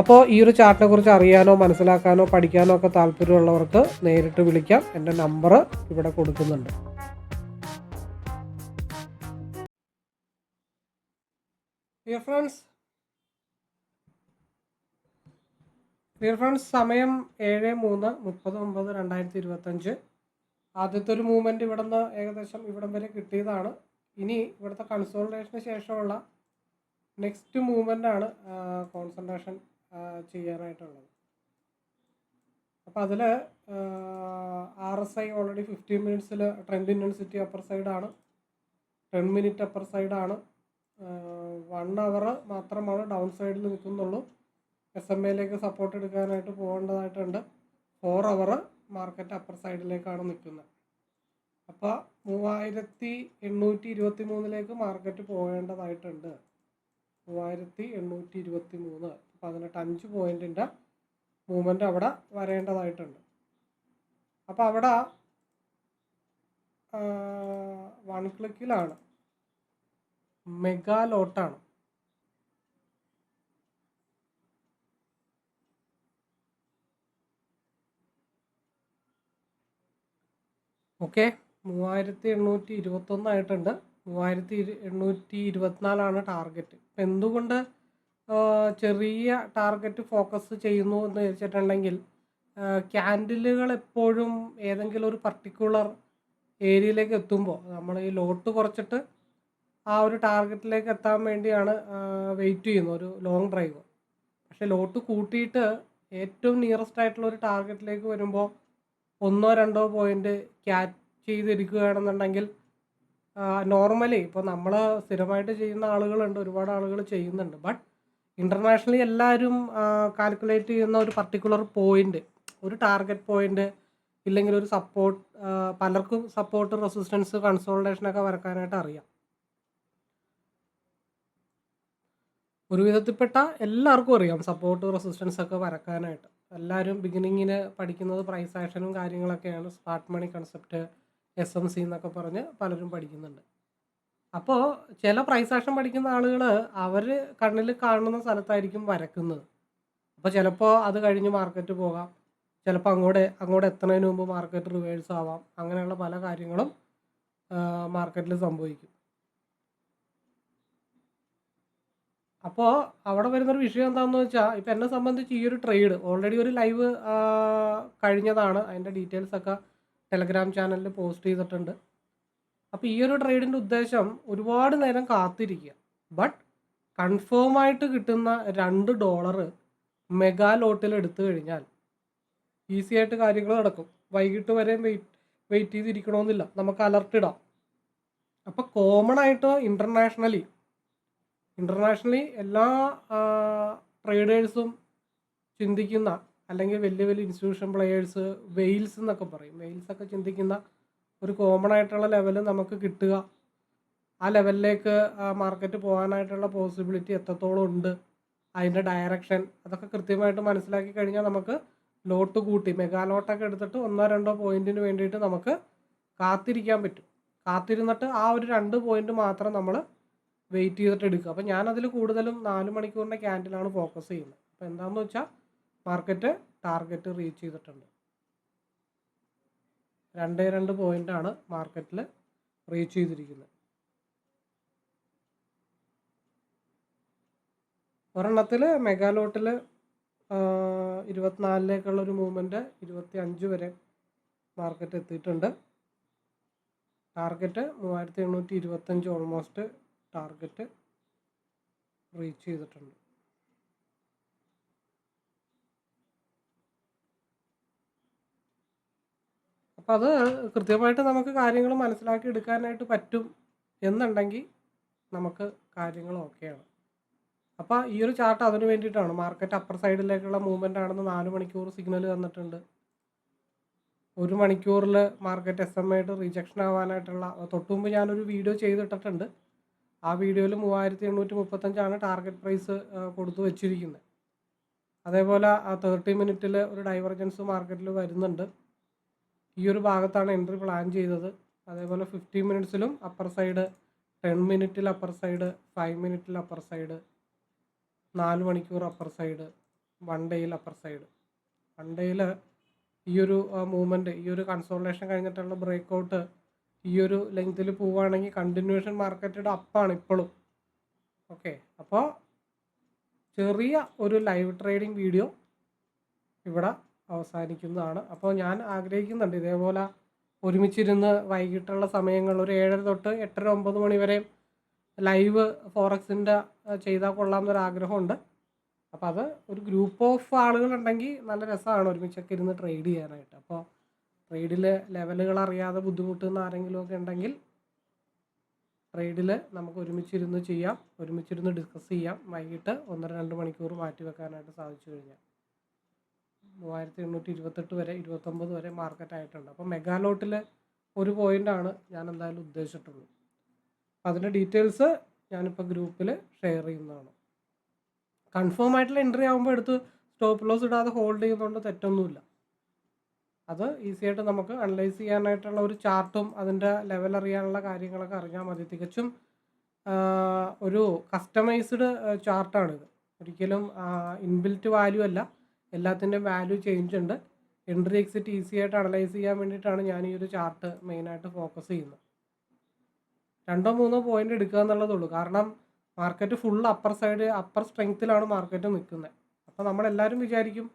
അപ്പോൾ ഈ ഒരു ചാർട്ടിനെ കുറിച്ച് അറിയാനോ മനസ്സിലാക്കാനോ പഠിക്കാനോ ഒക്കെ താല്പര്യമുള്ളവർക്ക് നേരിട്ട് വിളിക്കാം. എന്റെ നമ്പർ ഇവിടെ കൊടുക്കുന്നുണ്ട്. ഡിയർ ഫ്രണ്ട്സ് ഡിയർ ഫ്രണ്ട്സ് സമയം ഏഴ് മൂന്ന് മുപ്പത് ഒമ്പത് രണ്ടായിരത്തി ഇരുപത്തഞ്ച്. ആദ്യത്തെ ഒരു മൂവ്മെന്റ് ഇവിടെ നിന്ന് ഏകദേശം ഇവിടം വരെ കിട്ടിയതാണ്. ഇനി ഇവിടുത്തെ കൺസോൾട്ടേഷന് ശേഷമുള്ള നെക്സ്റ്റ് മൂവ്മെന്റ് ആണ് കോൺസെൻട്രേഷൻ ചെയ്യാനായിട്ടുള്ളത്. അപ്പോൾ അതിൽ R S I already fifteen മിനിറ്റ്സിൽ trend intensity upper സൈഡാണ് ടെൻ മിനിറ്റ് അപ്പർ സൈഡാണ് വൺ അവർ മാത്രമാണ് ഡൗൺ സൈഡിൽ നിൽക്കുന്നുള്ളൂ എസ് എം എയിലേക്ക് സപ്പോർട്ട് എടുക്കാനായിട്ട് പോകേണ്ടതായിട്ടുണ്ട്. ഫോർ അവർ മാർക്കറ്റ് അപ്പർ സൈഡിലേക്കാണ് നിൽക്കുന്നത് അപ്പോൾ മൂവായിരത്തി എണ്ണൂറ്റി ഇരുപത്തി മൂന്നിലേക്ക് മാർക്കറ്റ് പോകേണ്ടതായിട്ടുണ്ട്. മൂവായിരത്തി എണ്ണൂറ്റി ഇരുപത്തി മൂന്ന് പതിനെട്ട് അഞ്ച് പോയിന്റിന്റെ മൂവ്മെന്റ് അവിടെ വരേണ്ടതായിട്ടുണ്ട്. അപ്പോൾ അവിടെ വൺ ക്ലിക്കിലാണ് മെഗാ ലോട്ടാണ് ഓക്കെ മൂവായിരത്തി എണ്ണൂറ്റി ഇരുപത്തൊന്നായിട്ടുണ്ട് മൂവായിരത്തി എണ്ണൂറ്റി ഇരുപത്തിനാലാണ് ടാർഗറ്റ് ഇപ്പം എന്തുകൊണ്ട് ചെറിയ ടാർഗറ്റ് ഫോക്കസ് ചെയ്യുന്നു എന്ന് വെച്ചിട്ടുണ്ടെങ്കിൽ ക്യാൻഡിലുകൾ എപ്പോഴും ഏതെങ്കിലും ഒരു പർട്ടിക്കുലർ ഏരിയയിലേക്ക് എത്തുമ്പോൾ നമ്മൾ ഈ ലോട്ട് കുറച്ചിട്ട് ആ ഒരു ടാർഗറ്റിലേക്ക് എത്താൻ വേണ്ടിയാണ് വെയിറ്റ് ചെയ്യുന്നത് ഒരു ലോങ് ഡ്രൈവ്. പക്ഷേ ലോട്ട് കൂട്ടിയിട്ട് ഏറ്റവും നിയറസ്റ്റ് ആയിട്ടുള്ള ഒരു ടാർഗറ്റിലേക്ക് വരുമ്പോൾ ഒന്നോ രണ്ടോ പോയിന്റ് ക്യാച്ച് ചെയ്തിരിക്കുകയാണെന്നുണ്ടെങ്കിൽ നോർമലി ഇപ്പോൾ നമ്മൾ സ്ഥിരമായിട്ട് ചെയ്യുന്ന ആളുകളുണ്ട് ഒരുപാട് ആളുകൾ ചെയ്യുന്നുണ്ട്. ബട്ട് ഇന്റർനാഷണലി എല്ലാവരും കാൽക്കുലേറ്റ് ചെയ്യുന്ന ഒരു പർട്ടിക്കുലർ പോയിന്റ് ഒരു ടാർഗറ്റ് പോയിന്റ് ഇല്ലെങ്കിൽ ഒരു സപ്പോർട്ട് പലർക്കും സപ്പോർട്ട് റെസിസ്റ്റൻസ് കൺസോൾട്ടേഷനൊക്കെ വരക്കാനായിട്ട് അറിയാം. ഒരു വിധത്തിൽപ്പെട്ട എല്ലാവർക്കും അറിയാം സപ്പോർട്ട് റെസിസ്റ്റൻസ് ഒക്കെ വരക്കാനായിട്ട്. എല്ലാവരും ബിഗിനിങ്ങിന് പഠിക്കുന്നത് പ്രൈസ് ആക്ഷനും കാര്യങ്ങളൊക്കെയാണ്. Smart money concept S M C എന്നൊക്കെ പറഞ്ഞ് പലരും പഠിക്കുന്നുണ്ട്. അപ്പോൾ ചില പ്രൈസ് ആക്ഷൻ പഠിക്കുന്ന ആളുകൾ അവർ കണ്ണിൽ കാണുന്ന സ്ഥലത്തായിരിക്കും വരക്കുന്നത്. അപ്പോൾ ചിലപ്പോൾ അത് കഴിഞ്ഞ് മാർക്കറ്റ് പോകാം. ചിലപ്പോൾ അങ്ങോട്ട് അങ്ങോട്ട് എത്തുന്നതിന് മുമ്പ് മാർക്കറ്റ് റിവേഴ്സ് ആവാം. അങ്ങനെയുള്ള പല കാര്യങ്ങളും മാർക്കറ്റിൽ സംഭവിക്കും. അപ്പോൾ അവിടെ വരുന്നൊരു വിഷയം എന്താണെന്ന് വെച്ചാൽ ഇപ്പം എന്നെ സംബന്ധിച്ച് ഈ ഒരു ട്രേഡ് ഓൾറെഡി ഒരു ലൈവ് കഴിഞ്ഞതാണ്. അതിന്റെ ഡീറ്റെയിൽസ് ഒക്കെ ടെലഗ്രാം ചാനലിൽ പോസ്റ്റ് ചെയ്തിട്ടുണ്ട്. അപ്പോൾ ഈ ഒരു ട്രേഡിന്റെ ഉദ്ദേശം ഒരുപാട് നേരം കാത്തിരിക്കുക. ബട്ട് കൺഫേം ആയിട്ട് കിട്ടുന്ന രണ്ട് ഡോളർ മെഗാ ലോട്ടിൽ എടുത്തു കഴിഞ്ഞാൽ ഈസി ആയിട്ട് കാര്യങ്ങൾ നടക്കും. വൈകിട്ട് വരെ വെയിറ്റ് വെയിറ്റ് ചെയ്തിരിക്കണമെന്നില്ല നമുക്ക് അലർട്ട് ഇടാം. അപ്പോൾ കോമൺ ആയിട്ട് ഇന്റർനാഷണലി ഇന്റർനാഷണലി എല്ലാ ട്രേഡേഴ്സും ചിന്തിക്കുന്ന അല്ലെങ്കിൽ വലിയ വലിയ ഇൻസ്റ്റിറ്റ്യൂഷൻ പ്ലെയേഴ്സ് വെയിൽസ് എന്നൊക്കെ പറയും. വെയിൽസ് ഒക്കെ ചിന്തിക്കുന്ന ഒരു കോമൺ ആയിട്ടുള്ള ലെവൽ നമുക്ക് കിട്ടുക. ആ ലെവലിലേക്ക് മാർക്കറ്റ് പോകാനായിട്ടുള്ള പോസിബിലിറ്റി എത്രത്തോളം ഉണ്ട് അതിന്റെ ഡയറക്ഷൻ അതൊക്കെ കൃത്യമായിട്ട് മനസ്സിലാക്കി കഴിഞ്ഞാൽ നമുക്ക് ലോട്ട് കൂട്ടി മെഗാ ലോട്ടൊക്കെ എടുത്തിട്ട് ഒന്നോ രണ്ടോ പോയിന്റിന് വേണ്ടിയിട്ട് നമുക്ക് കാത്തിരിക്കാൻ പറ്റും. കാത്തിരുന്നിട്ട് ആ ഒരു രണ്ട് പോയിന്റ് മാത്രം നമ്മൾ വെയിറ്റ് ചെയ്തിട്ട് എടുക്കുക. അപ്പോൾ ഞാനതിൽ കൂടുതലും നാല് മണിക്കൂറിന്റെ ക്യാൻഡിലാണ് ഫോക്കസ് ചെയ്യുന്നത്. അപ്പോൾ എന്താണെന്ന് വെച്ചാൽ മാർക്കറ്റ് ടാർഗറ്റ് റീച്ച് ചെയ്തിട്ടുണ്ട്. രണ്ട് രണ്ട് ആണ് മാർക്കറ്റിൽ റീച്ച് ചെയ്തിരിക്കുന്നത്. ഒരെണ്ണത്തിൽ മെഗാലോട്ടിൽ ഇരുപത്തിനാലിലേക്കുള്ള ഒരു മൂവ്മെന്റ് ഇരുപത്തി അഞ്ച് വരെ മാർക്കറ്റ് എത്തിയിട്ടുണ്ട്. ടാർഗറ്റ് മൂവായിരത്തി എണ്ണൂറ്റി ഇരുപത്തഞ്ച് ഓൾമോസ്റ്റ് ടാർഗറ്റ് റീച്ച് ചെയ്തിട്ടുണ്ട്. അപ്പം അത് കൃത്യമായിട്ട് നമുക്ക് കാര്യങ്ങൾ മനസ്സിലാക്കി എടുക്കാനായിട്ട് പറ്റും എന്നുണ്ടെങ്കിൽ നമുക്ക് കാര്യങ്ങൾ ഓക്കെയാണ് അപ്പോൾ ഈ ഒരു ചാർട്ട് അതിന് വേണ്ടിയിട്ടാണ്. മാർക്കറ്റ് അപ്പർ സൈഡിലേക്കുള്ള മൂവ്മെന്റ് ആണെന്ന് നാല് മണിക്കൂർ സിഗ്നൽ തന്നിട്ടുണ്ട്. ഒരു മണിക്കൂറിൽ മാർക്കറ്റ് എസ് എം ആയിട്ട് റിജക്ഷൻ ആവാനായിട്ടുള്ള തൊട്ട് മുമ്പ് ഞാനൊരു വീഡിയോ ചെയ്തിട്ടിട്ടുണ്ട്. ആ വീഡിയോയിൽ മൂവായിരത്തി എണ്ണൂറ്റി മുപ്പത്തഞ്ചാണ് ടാർഗറ്റ് പ്രൈസ് കൊടുത്തു വെച്ചിരിക്കുന്നത്. അതേപോലെ ആ തേർട്ടി മിനിറ്റിൽ ഒരു ഡൈവർജൻസ് മാർക്കറ്റിൽ വരുന്നുണ്ട്. ഈ ഒരു ഭാഗത്താണ് എൻട്രി പ്ലാൻ ചെയ്തത്. അതേപോലെ ഫിഫ്റ്റീൻ മിനിറ്റ്സിലും അപ്പർ സൈഡ് ടെൻ മിനിറ്റിൽ അപ്പർ സൈഡ് ഫൈവ് മിനിറ്റിൽ അപ്പർ സൈഡ് നാല് മണിക്കൂർ അപ്പർ സൈഡ് വൺ ഡേയിൽ അപ്പർ സൈഡ് വൺ ഡേയിൽ ഈ ഒരു മൂവ്മെന്റ് ഈ ഒരു കൺസോൾട്ടേഷൻ കഴിഞ്ഞിട്ടുള്ള ബ്രേക്ക് ഔട്ട് ഈ ഒരു ലെങ്ത്തിൽ പോവുകയാണെങ്കിൽ കണ്ടിന്യൂഷൻ മാർക്കറ്റഡ് അപ്പാണ് ഇപ്പോഴും ഓക്കെ അപ്പോൾ ചെറിയ ഒരു ലൈവ് ട്രേഡിംഗ് വീഡിയോ ഇവിടെ അവസാനിക്കുന്നതാണ്. അപ്പോൾ ഞാൻ ആഗ്രഹിക്കുന്നുണ്ട് ഇതേപോലെ ഒരുമിച്ചിരുന്ന് വൈകിട്ടുള്ള സമയങ്ങൾ ഒരു ഏഴര തൊട്ട് എട്ടര ഒമ്പത് മണി വരെ ലൈവ് ഫോറക്സിന്റെ ചെയ്താൽ കൊള്ളാം എന്നൊരു ആഗ്രഹമുണ്ട്. അപ്പോൾ അത് ഒരു ഗ്രൂപ്പ് ഓഫ് ആളുകളുണ്ടെങ്കിൽ നല്ല രസമാണ് ഒരുമിച്ചൊക്കെ ഇരുന്ന് ട്രേഡ് ചെയ്യാനായിട്ട്. അപ്പോൾ ട്രേഡിൽ ലെവലുകൾ അറിയാതെ ബുദ്ധിമുട്ടുന്ന ആരെങ്കിലും ഒക്കെ ഉണ്ടെങ്കിൽ ട്രേഡിൽ നമുക്ക് ഒരുമിച്ചിരുന്ന് ചെയ്യാം. ഒരുമിച്ചിരുന്ന് ഡിസ്കസ് ചെയ്യാം. വൈകിട്ട് ഒന്നര രണ്ട് മണിക്കൂർ മാറ്റി വെക്കാനായിട്ട് സാധിച്ചു കഴിഞ്ഞാൽ. മൂവായിരത്തി എണ്ണൂറ്റി ഇരുപത്തെട്ട് വരെ ഇരുപത്തൊമ്പത് വരെ മാർക്കറ്റ് ആയിട്ടുണ്ട്. അപ്പോൾ മെഗാലോട്ടിലെ ഒരു പോയിന്റാണ് ഞാൻ എന്തായാലും ഉദ്ദേശിച്ചിട്ടുള്ളത് അപ്പോൾ അതിന്റെ ഡീറ്റെയിൽസ് ഞാനിപ്പോൾ ഗ്രൂപ്പിൽ ഷെയർ ചെയ്യുന്നതാണ്. കൺഫേം ആയിട്ടുള്ള എൻട്രി ആകുമ്പോൾ എടുത്ത് സ്റ്റോപ്പ് ലോസ് ഇടാതെ ഹോൾഡ് ചെയ്യുന്നതുകൊണ്ട് തെറ്റൊന്നുമില്ല. അത് ഈസി ആയിട്ട് നമുക്ക് അനലൈസ് ചെയ്യാനായിട്ടുള്ള ഒരു ചാർട്ടും അതിന്റെ ലെവൽ അറിയാനുള്ള കാര്യങ്ങളൊക്കെ അറിഞ്ഞാൽ മതി. തികച്ചും ഒരു കസ്റ്റമൈസ്ഡ് ചാർട്ടാണിത്. ഒരിക്കലും ഇൻബിൽറ്റ് വാല്യൂ അല്ല. എല്ലാത്തിന്റെയും വാല്യൂ ചേഞ്ച് ഉണ്ട്. എൻട്രി എക്സിറ്റ് ഈസി ആയിട്ട് അനലൈസ് ചെയ്യാൻ വേണ്ടിയിട്ടാണ് ഞാൻ ഈ ഒരു ചാർട്ട് മെയിനായിട്ട് ഫോക്കസ് ചെയ്യുന്നത്. രണ്ടോ മൂന്നോ പോയിന്റ് എടുക്കുക എന്നുള്ളതുള്ളൂ കാരണം market full upper side upper സ്ട്രെങ്ത്തിലാണ് market നിൽക്കുന്നത്. അപ്പോൾ നമ്മളെല്ലാവരും വിചാരിക്കും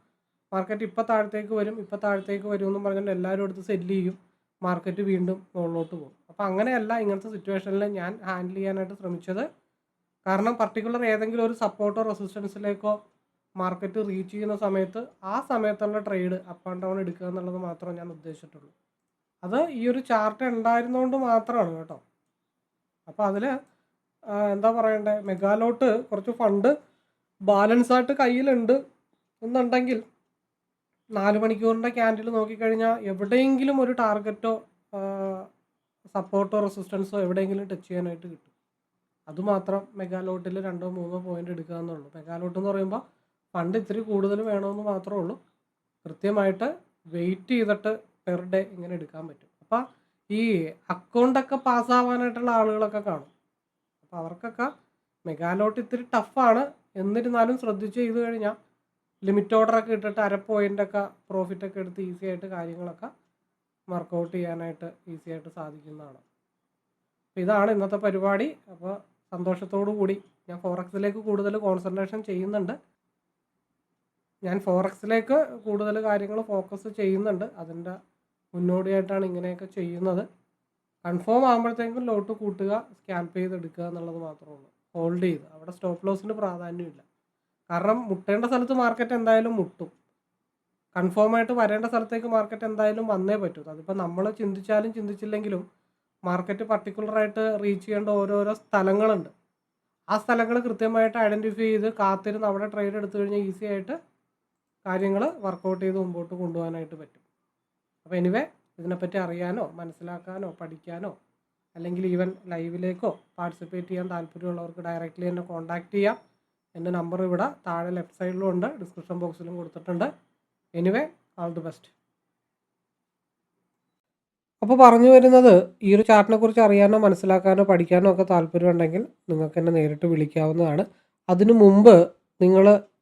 മാർക്കറ്റ് ഇപ്പോൾ താഴത്തേക്ക് വരും ഇപ്പോൾ താഴത്തേക്ക് വരും എന്നും പറഞ്ഞുകൊണ്ട് എല്ലാവരും എടുത്ത് സെല്ല് ചെയ്യും. മാർക്കറ്റ് വീണ്ടും മുകളിലോട്ട് പോകും. അപ്പോൾ അങ്ങനെയല്ല ഇങ്ങനത്തെ സിറ്റുവേഷനിൽ ഞാൻ ഹാൻഡിൽ ചെയ്യാനായിട്ട് ശ്രമിച്ചത്. കാരണം പർട്ടിക്കുലർ ഏതെങ്കിലും ഒരു സപ്പോർട്ടോ റെസിസ്റ്റൻസിലേക്കോ മാർക്കറ്റ് റീച്ച് ചെയ്യുന്ന സമയത്ത് ആ സമയത്തുള്ള ട്രേഡ് അപ്പ് ആൻഡ് ഡൗൺ എടുക്കുക എന്നുള്ളത് മാത്രമേ ഞാൻ ഉദ്ദേശിച്ചിട്ടുള്ളൂ. അത് ഈ ഒരു ചാർട്ട് ഉണ്ടായിരുന്നതുകൊണ്ട് മാത്രമാണ് കേട്ടോ. അപ്പോൾ അതിൽ എന്താ പറയണ്ടേ? മെഗാലോട്ട് കുറച്ച് ഫണ്ട് ബാലൻസ് ആയിട്ട് കയ്യിലുണ്ട് എന്നുണ്ടെങ്കിൽ നാല് മണിക്കൂറിന്റെ ക്യാൻഡിൽ നോക്കിക്കഴിഞ്ഞാൽ എവിടെയെങ്കിലും ഒരു ടാർഗറ്റോ സപ്പോർട്ടോ റെസിസ്റ്റൻസോ എവിടെയെങ്കിലും ടച്ച് ചെയ്യാനായിട്ട് കിട്ടും. അതുമാത്രം മെഗാലോട്ടിൽ രണ്ടോ മൂന്നോ പോയിന്റ് എടുക്കുക എന്നുള്ളൂ. മെഗാലോട്ട് എന്ന് പറയുമ്പോൾ ഫണ്ട് ഇത്തിരി കൂടുതൽ വേണമെന്ന് മാത്രമേ ഉള്ളൂ. കൃത്യമായിട്ട് വെയിറ്റ് ചെയ്തിട്ട് പെർ ഡേ ഇങ്ങനെ എടുക്കാൻ പറ്റും. അപ്പം ഈ അക്കൗണ്ടൊക്കെ പാസ്സാവാനായിട്ടുള്ള ആളുകളൊക്കെ കാണും. അപ്പം അവർക്കൊക്കെ മെഗാലോട്ട് ഇത്തിരി ടഫാണ് എന്നിരുന്നാലും ശ്രദ്ധിച്ച് ചെയ്ത് കഴിഞ്ഞാൽ ലിമിറ്റ് ഓർഡറൊക്കെ ഇട്ടിട്ട് അര പോയിന്റൊക്കെ പ്രോഫിറ്റൊക്കെ എടുത്ത് ഈസി ആയിട്ട് കാര്യങ്ങളൊക്കെ വർക്കൗട്ട് ചെയ്യാനായിട്ട് ഈസി ആയിട്ട് സാധിക്കുന്നതാണ്. അപ്പോൾ ഇതാണ് ഇന്നത്തെ പരിപാടി. അപ്പോൾ സന്തോഷത്തോടു കൂടി ഞാൻ ഫോറക്സിലേക്ക് കൂടുതൽ കോൺസെൻട്രേഷൻ ചെയ്യുന്നുണ്ട്. ഞാൻ ഫോറക്സിലേക്ക് കൂടുതൽ കാര്യങ്ങൾ ഫോക്കസ് ചെയ്യുന്നുണ്ട്. അതിന്റെ മുന്നോടിയായിട്ടാണ് ഇങ്ങനെയൊക്കെ ചെയ്യുന്നത്. കൺഫേം ആകുമ്പോഴത്തേക്കും ലോട്ട് കൂട്ടുക സ്കാൽപ്പ് ചെയ്ത് എടുക്കുക എന്നുള്ളത് മാത്രമേ ഉള്ളൂ. ഹോൾഡ് ചെയ്ത്. അവിടെ സ്റ്റോപ്പ് ലോസിന് പ്രാധാന്യമില്ല. കാരണം മുട്ടേണ്ട സ്ഥലത്ത് മാർക്കറ്റ് എന്തായാലും മുട്ടും. കൺഫേം ആയിട്ട് വരേണ്ട സ്ഥലത്തേക്ക് മാർക്കറ്റ് എന്തായാലും വന്നേ പറ്റൂ. അതിപ്പോൾ നമ്മൾ ചിന്തിച്ചാലും ചിന്തിച്ചില്ലെങ്കിലും മാർക്കറ്റ് പർട്ടിക്കുലറായിട്ട് റീച്ച് ചെയ്യേണ്ട ഓരോരോ സ്ഥലങ്ങളുണ്ട്. ആ സ്ഥലങ്ങൾ കൃത്യമായിട്ട് ഐഡന്റിഫൈ ചെയ്ത് കാത്തിരുന്ന് അവിടെ ട്രേഡ് എടുത്തു കഴിഞ്ഞാൽ ഈസി ആയിട്ട് കാര്യങ്ങൾ വർക്കൗട്ട് ചെയ്ത് മുമ്പോട്ട് കൊണ്ടുപോകാനായിട്ട് പറ്റും. അപ്പോൾ എനിവേ ഇതിനെപ്പറ്റി അറിയാനോ മനസ്സിലാക്കാനോ പഠിക്കാനോ അല്ലെങ്കിൽ ഈവൻ ലൈവിലേക്കോ പാർട്ടിസിപ്പേറ്റ് ചെയ്യാൻ താല്പര്യമുള്ളവർക്ക് ഡയറക്റ്റ്ലി എന്നെ കോൺടാക്റ്റ് ചെയ്യാം. എന്റെ നമ്പർ ഇവിടെ താഴെ ലെഫ്റ്റ് സൈഡിലും ഉണ്ട് ഡിസ്ക്രിപ്ഷൻ ബോക്സിലും കൊടുത്തിട്ടുണ്ട്. എനിവേ ആൾ ദി ബെസ്റ്റ് അപ്പോൾ പറഞ്ഞു വരുന്നത് ഈ ഒരു ചാർട്ടിനെ കുറിച്ച് അറിയാനോ മനസ്സിലാക്കാനോ പഠിക്കാനോ ഒക്കെ താല്പര്യമുണ്ടെങ്കിൽ നിങ്ങൾക്ക് എന്നെ നേരിട്ട് വിളിക്കാവുന്നതാണ്. അതിനു മുമ്പ് നിങ്ങൾ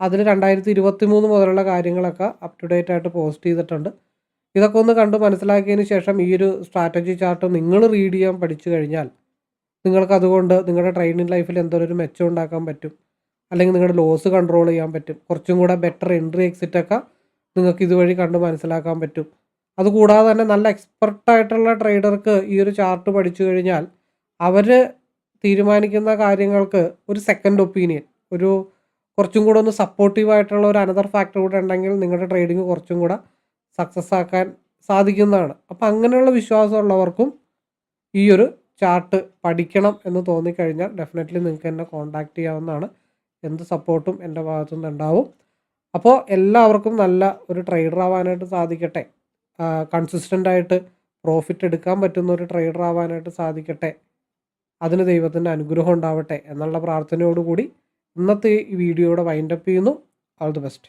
അതിൽ രണ്ടായിരത്തി ഇരുപത്തി മൂന്ന് മുതലുള്ള കാര്യങ്ങളൊക്കെ അപ് ടു ഡേറ്റ് ആയിട്ട് പോസ്റ്റ് ചെയ്തിട്ടുണ്ട്. ഇതൊക്കെ ഒന്ന് കണ്ട് മനസ്സിലാക്കിയതിന് ശേഷം ഈ ഒരു സ്ട്രാറ്റജി ചാർട്ട് നിങ്ങൾ റീഡ് ചെയ്യാൻ പഠിച്ചു കഴിഞ്ഞാൽ നിങ്ങൾക്ക് അതുകൊണ്ട് നിങ്ങളുടെ ട്രെയിനിങ് ലൈഫിൽ എന്തൊരു ഒരു മെച്ചം ഉണ്ടാക്കാൻ പറ്റും. അല്ലെങ്കിൽ നിങ്ങളുടെ ലോസ് കൺട്രോൾ ചെയ്യാൻ പറ്റും. കുറച്ചും കൂടെ ബെറ്റർ എൻട്രി എക്സിറ്റ് ഒക്കെ നിങ്ങൾക്ക് ഇതുവഴി കണ്ട് മനസ്സിലാക്കാൻ പറ്റും. അതുകൂടാതെ തന്നെ നല്ല എക്സ്പെർട്ടായിട്ടുള്ള ട്രേഡർക്ക് ഈ ഒരു ചാർട്ട് പഠിച്ചു കഴിഞ്ഞാൽ അവർ തീരുമാനിക്കുന്ന കാര്യങ്ങൾക്ക് ഒരു സെക്കൻഡ് ഒപ്പീനിയൻ ഒരു കുറച്ചും കൂടെ ഒന്ന് സപ്പോർട്ടീവ് ആയിട്ടുള്ള ഒരു അനദർ ഫാക്ടർ കൂടെ ഉണ്ടെങ്കിൽ നിങ്ങളുടെ ട്രേഡിങ് കുറച്ചും കൂടെ സക്സസ് ആക്കാൻ സാധിക്കുന്നതാണ്. അപ്പം അങ്ങനെയുള്ള വിശ്വാസമുള്ളവർക്കും ഈ ഒരു ചാർട്ട് പഠിക്കണം എന്ന് തോന്നിക്കഴിഞ്ഞാൽ ഡെഫിനറ്റ്ലി നിങ്ങൾക്ക് എന്നെ കോൺടാക്റ്റ് ചെയ്യാവുന്നതാണ്. എന്ത് സപ്പോർട്ടും എന്റെ ഭാഗത്തു നിന്നുണ്ടാവും. അപ്പോൾ എല്ലാവർക്കും നല്ല ഒരു ട്രേഡർ ആവാനായിട്ട് സാധിക്കട്ടെ. കൺസിസ്റ്റന്റ് ആയിട്ട് പ്രോഫിറ്റ് എടുക്കാൻ പറ്റുന്ന ഒരു ട്രേഡർ ആവാനായിട്ട് സാധിക്കട്ടെ. അതിന് ദൈവത്തിന്റെ അനുഗ്രഹം ഉണ്ടാവട്ടെ എന്നുള്ള പ്രാർത്ഥനയോടുകൂടി ഇന്നത്തെ ഈ വീഡിയോയുടെ വൈൻഡപ്പ് ചെയ്യുന്നു. All the best